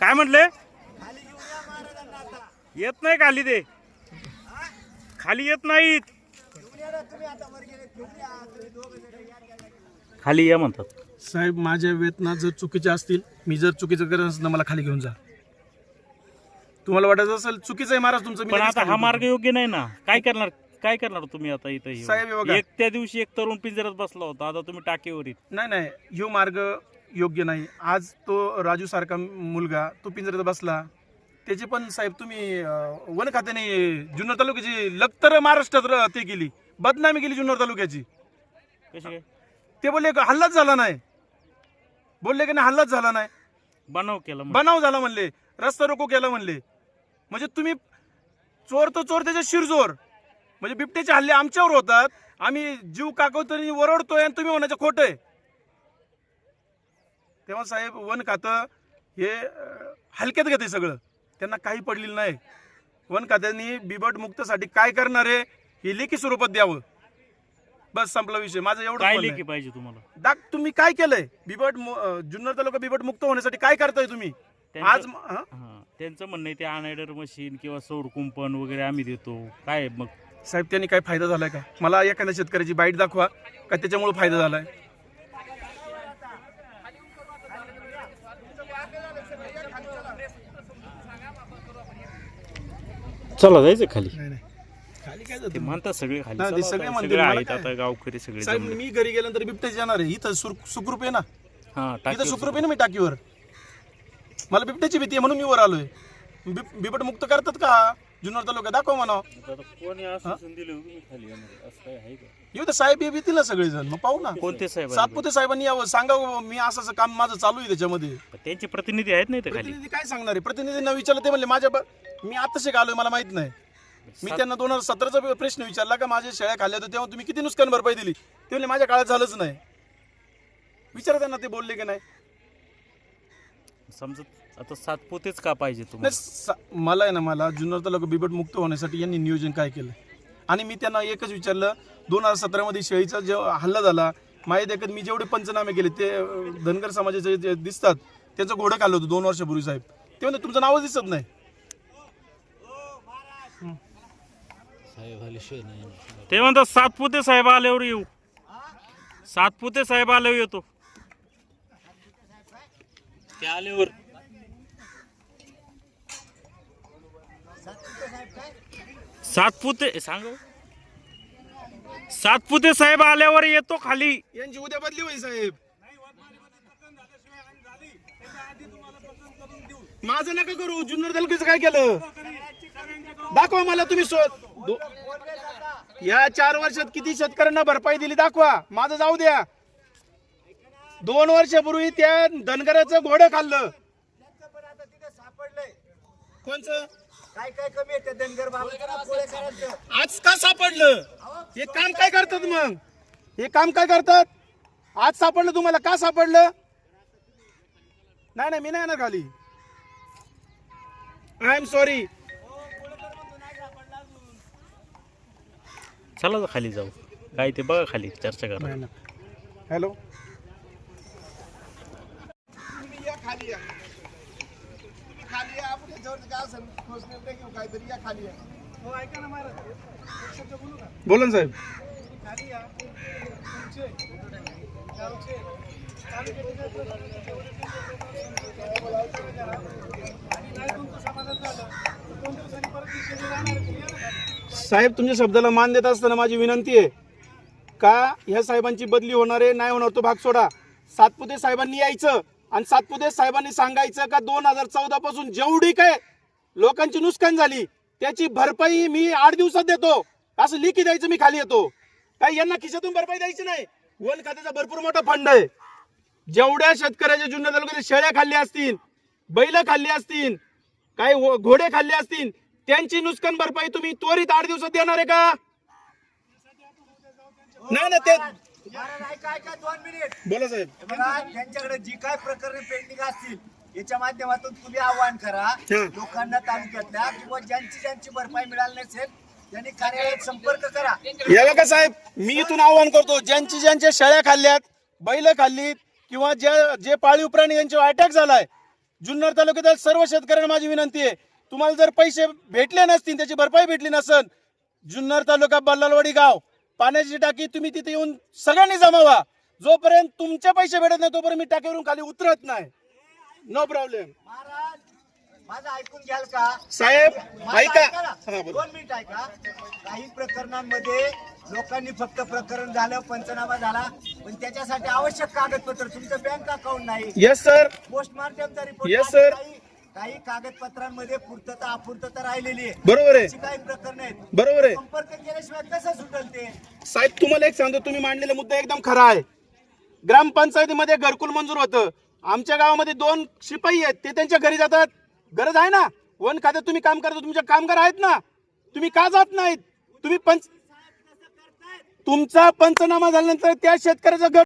काय म्हटले? येत नाही खाली ते. खाली येत नाहीत. खाली या म्हणतात. साहेब माझ्या वेतना जर चुकीच्या असतील मी जर चुकीचं करत असेल तर मला खाली घेऊन जा. तुम्हाला वाटत असेल चुकीचं आहे महाराज तुमचं मी पण लगेच आता हा. मार्ग योग्य नाही ना. काय करणार काय करणार तुम्ही आता इथं? साहेब, हे बघा. एक त्या दिवशी एक तरुण पिंजऱ्यात बसला होता. आता तुम्ही टाकेवर येत नाही नाही. ह्यो मार्ग योग्य नाही. आज तो राजू सारखा मुलगा तो पिंजऱ्यात बसला. त्याचे पण साहेब तुम्ही वन खात्याने जुन्नर तालुक्याची लखतर महाराष्ट्रात ते केली. बदनामी केली जुन्नर तालुक्याची. ते बोलले का हल्लाच झाला नाही. बोलले की नाही हल्लाच झाला नाही. बनाव केला. बनाव झाला म्हणले. रस्ता रोको केला म्हणले. म्हणजे तुम्ही चोर तो चोर त्याच्या शिरजोर. म्हणजे बिबट्याचे हल्ले आमच्यावर होतात. आम्ही जीव काकवतोय वरडतोय आणि तुम्ही म्हणायचं खोटं आहे. तेव्हा साहेब वन खातं हे हलक्यात घेते सगळं. त्यांना काही पडलेलं नाही. वन खात्याने बिबट मुक्तसाठी काय करणार आहे हे लेखी स्वरूपात द्यावं. बस संपला विषय. माझं एवढं काय. लेखी पाहिजे तुम्हाला? दाख तुम्ही काय केलंय? बिबट मु- जुन्नर तालुका बिबट मुक्त होण्यासाठी काय करताय तुम्ही? त्यांचं- आज म- हं? हा, त्यांचं म्हणणं आहे ते अनायडर मशीन किंवा सौर कुंपण वगैरे आम्ही देतो. काय मग? साहेब त्यांनी काय फायदा झालाय का? मला एखाद्या शेतकऱ्याची बाईट दाखवा का त्याच्यामुळे फायदा झालाय? चला जायचं खाली. नाही नाही. खाली काय ते म्हणतात सगळे खाली. नाही, ते चला सगळे आता, म्हणतील, सगळे मला आहेत काय? आता गावकरी सगळे साहेब जमले. मी घरी गेल्यानंतर बिबट्याच येणार आहे. इथं सुर- सुखरूप आहे ना? हा इथं टाकीवर सुखरूप आहे ना मी टाकीवर? मला बिबट्याची भीती आहे म्हणून मी वर आलोय. बिब- बिबट मुक्त करतात का? जुन्नर तालुका दाखव म्हणा. आता कोणी आश्वासन दिलं होतं मी खाली येणार आहे. असं काय आहे का? येऊ तर साहेब हे भीतील ना सगळेजण. मग पाहू ना. कोणते साहेब? सातपुते साहेबांनी यावं. सांगावं मी असं असं काम माझं चालू आहे त्याच्यामध्ये. त्यांचे प्रतिनिधी आहेत नाही ते खाली. प्रतिनिधी काय सांगणार आहे? प्रतिनिधींना विचारलं ते म्हणले माझ्या ब- मी आत्ताशी आलोय मला माहीत नाही. मी त्यांना दोन हजार सतराचा प्रश्न विचारला का माझ्या शेळ्या खाल्ल्या होत्या? तेव्हा तुम्ही किती नुकसान भरपाई दिली? ते म्हणले माझ्या काळात झालंच नाही. विचारा त्यांना ते बोलले की नाही. समजत आता सातपुतेच का पाहिजे नाही, तुम्हाला सा- मला आहे ना मला जुन्नर तालुका बिबट मुक्त होण्यासाठी यांनी नियोजन काय केलं? आणि मी त्यांना एकच विचारलं दोन हजार सतरामध्ये शेळीचा जेव्हा हल्ला झाला माझ्या देखत मी जेवढे पंचनामे केले ते अं, धनगर समाजाचे जे दिसतात त्यांचं घोडं खाल्लं होतं दोन वर्षापूर्वी साहेब. ते म्हणते तुमचं नावच दिसत नाही. ते म्हणतात सातपुते साहेब आल्यावर येऊ. सातपुते साहेब आल्यावर येतो. ते आल्यावर. सातपुते सांग सातपुते साहेब आल्यावर येतो खाली. यांची उद्या बदली होईल साहेब. माझं नका करू जुन्नर तालुक्याचं काय केलं? दाखवा मला तुम्ही शोध दो- या चार वर्षात किती शेतकऱ्यांना भरपाई दिली दाखवा. माझं जाऊ द्या. दोन वर्षापूर्वी त्या धनगराचं घोडं खाल्लं. कोणचं? काय काय कमी आहे त्या धनगर बाबा पोळे करायचं? आज का सापडलं? हे काम काय करतात मग? हे काम काय करतात? आज सापडलं तुम्हाला? का सापडलं? नाही नाही मी नाही येणार खाली. आय एम सॉरी चला खाली जाऊ. काय ते बघा खाली चर्चा करा. हॅलो तुम्ही या खाली या तुम्ही खाली या आपण याच्यावर काय असेल? ठोस निर्णय घेऊ काहीतरी या खाली या हो ऐका ना महाराज. एक शब्द बोलू का? बोला ना साहेब. खाली या. तुमचे. गावचे. आणि नाही तुमचं समाधान झालं तर दोन दिवसांनी परत ती शेती राहणार आहे. या ना. साहेब तुमच्या शब्दाला मान देत असताना माझी विनंती आहे. का ह्या साहेबांची बदली होणार आहे? नाही होणार तो भाग सोडा. सातपुते साहेबांनी यायचं. आणि सातपुते साहेबांनी सांगायचं का दोन हजार चौदा पासून जेवढी काय लोकांची नुकसान झाली त्याची भरपाई मी आठ दिवसात देतो. असं लिखी द्यायचं मी खाली येतो. काय यांना खिशातून भरपाई द्यायची नाही. वन खात्याचा भरपूर मोठा फंड आहे. जेवढ्या शेतकऱ्याच्या जुन्या तालुक्यात शेळ्या खाल्ल्या असतील बैल खाल्ली असतील काही घोडे खाल्ले असतील त्यांची नुकसान भरपाई तुम्ही त्वरित आठ दिवसात देणार आहे का? नाही ना ते दोन मिनिट. बोला साहेब. त्यांच्याकडे जी काय प्रकरणे पेंडिंग असतील याच्या माध्यमातून तुम्ही आव्हान करा. लोकांना तालुक्यातल्या किंवा ज्यांची ज्यांची भरपाई मिळाली नसेल त्यांनी कार्यालयात संपर्क करा. या बघा साहेब मी इथून आव्हान करतो ज्यांची ज्यांच्या शेळ्या खाल्ल्यात बैल खाल्लीत किंवा ज्या जे पाळीव प्राणी यांच्यावर अटॅक झालाय जुन्नर तालुक्यातील सर्व शेतकऱ्यांना माझी विनंती आहे तुम्हाला जर पैसे भेटले नसतील त्याची भरपाई भेटली नसन जुन्नर तालुका बल्लालवाडी गाव पाण्याची टाकी तुम्ही तिथे येऊन सगळ्यांनी जमावा. जोपर्यंत तुमचे पैसे भेटत नाही तोपर्यंत मी टाकीवरून खाली उतरत नाही. नो प्रॉब्लेम माझं ऐकून घ्याल का? साहेब. दोन मिनिट ऐका. काही प्रकरणांमध्ये लोकांनी फक्त प्रकरण झालं पंचनामा झाला पण त्याच्यासाठी आवश्यक कागदपत्र. तुमचं बँक अकाउंट नाही. येस सर पोस्टमार्टमचा रिपोर्ट sir. काही काही कागदपत्रांमध्ये पूर्तता अपूर्तता राहिलेली आहे. बरोबर आहे. अशी काही प्रकरण आहेत. बरोबर आहे. संपर्क केल्याशिवाय कसं सुटेल ते? साहेब तुम्हाला एक सांगतो तुम्ही मांडलेला मुद्दा एकदम खरा आहे. ग्रामपंचायतीमध्ये घरकुल मंजूर होतं. आमच्या गावामध्ये दोन शिपाई आहेत ते त्यांच्या घरी जातात. गरज आहे ना? वन खात्यात तुम्ही काम करता तुमचे कामगार आहेत ना? तुम्ही का जात नाहीत? तुम्ही पंच तुमचा पंचनामा झाल्यानंतर त्या शेतकऱ्याचं घर